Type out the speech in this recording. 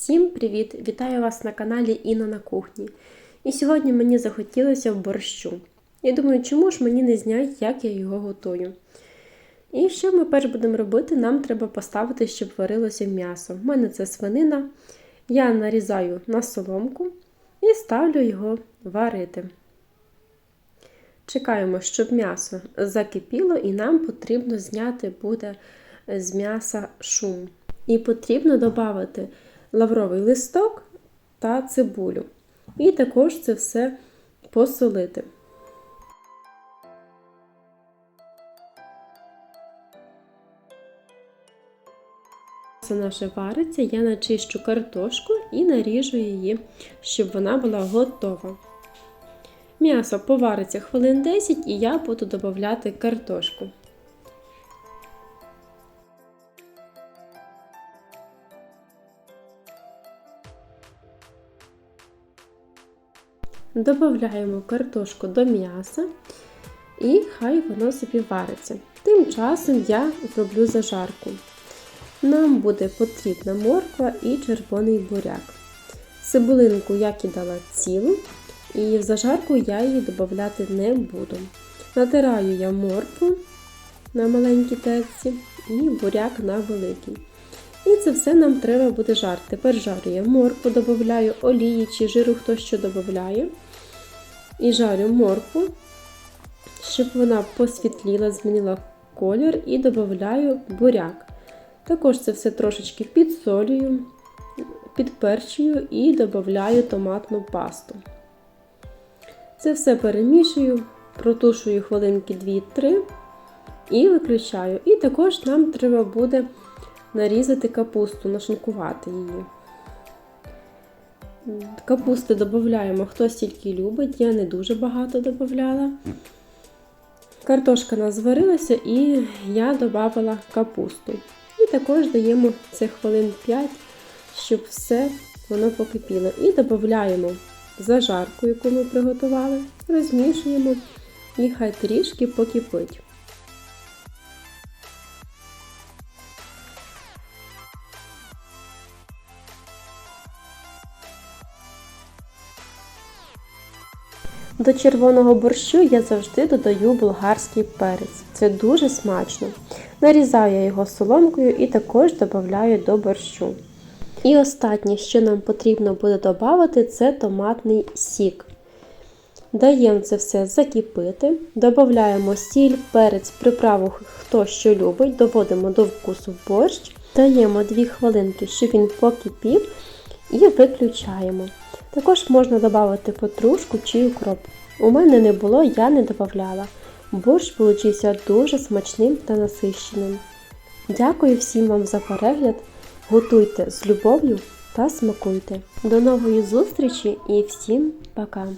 Всім привіт! Вітаю вас на каналі Інна на кухні. І сьогодні мені захотілося борщу. Я думаю, чому ж мені не знять, як я його готую. І що ми перш будемо робити? Нам треба поставити, щоб варилося м'ясо. У мене це свинина. Я нарізаю на соломку і ставлю його варити. Чекаємо, щоб м'ясо закипіло, і нам потрібно зняти буде з м'яса шум. І потрібно додати лавровий листок та цибулю. І також це все посолити. Це наше вариться, я начищу картошку і наріжу її, щоб вона була готова. М'ясо повариться хвилин 10 і я буду додати картошку. Додаємо картошку до м'яса і хай воно собі вариться. Тим часом я зроблю зажарку. Нам буде потрібна морква і червоний буряк. Цибулинку я кидала цілу, і в зажарку я її додати не буду. Натираю я моркву на маленькій терці і буряк на великій. І це все нам треба буде жарити. Тепер жарю я моркву, додаю олії чи жиру, хто що додає. І жарю моркву, щоб вона посвітліла, змінила колір, і додаю буряк. Також це все трошечки підсолюю, підперчую і додаю томатну пасту. Це все перемішую, протушую хвилинки 2-3 і виключаю. І також нам треба буде нарізати капусту, нашинкувати її. Капусти додаємо, хто стільки любить, я не дуже багато додавала. Картошка нас зварилася і я додала капусту. І також даємо це хвилин 5, щоб все воно покипіло. І додаємо зажарку, яку ми приготували, розмішуємо і хай трішки покипить. До червоного борщу я завжди додаю болгарський перець. Це дуже смачно. Нарізаю я його соломкою і також додаю до борщу. І останнє, що нам потрібно буде додати, це томатний сік. Даємо це все закипити, додаємо сіль, перець, приправу, хто що любить, доводимо до вкусу борщ, даємо 2 хвилинки, щоб він покипів, і виключаємо. Також можна додати петрушку чи укроп. У мене не було, я не додавала. Борщ получився дуже смачним та насищеним. Дякую всім вам за перегляд. Готуйте з любов'ю та смакуйте. До нової зустрічі і всім пока!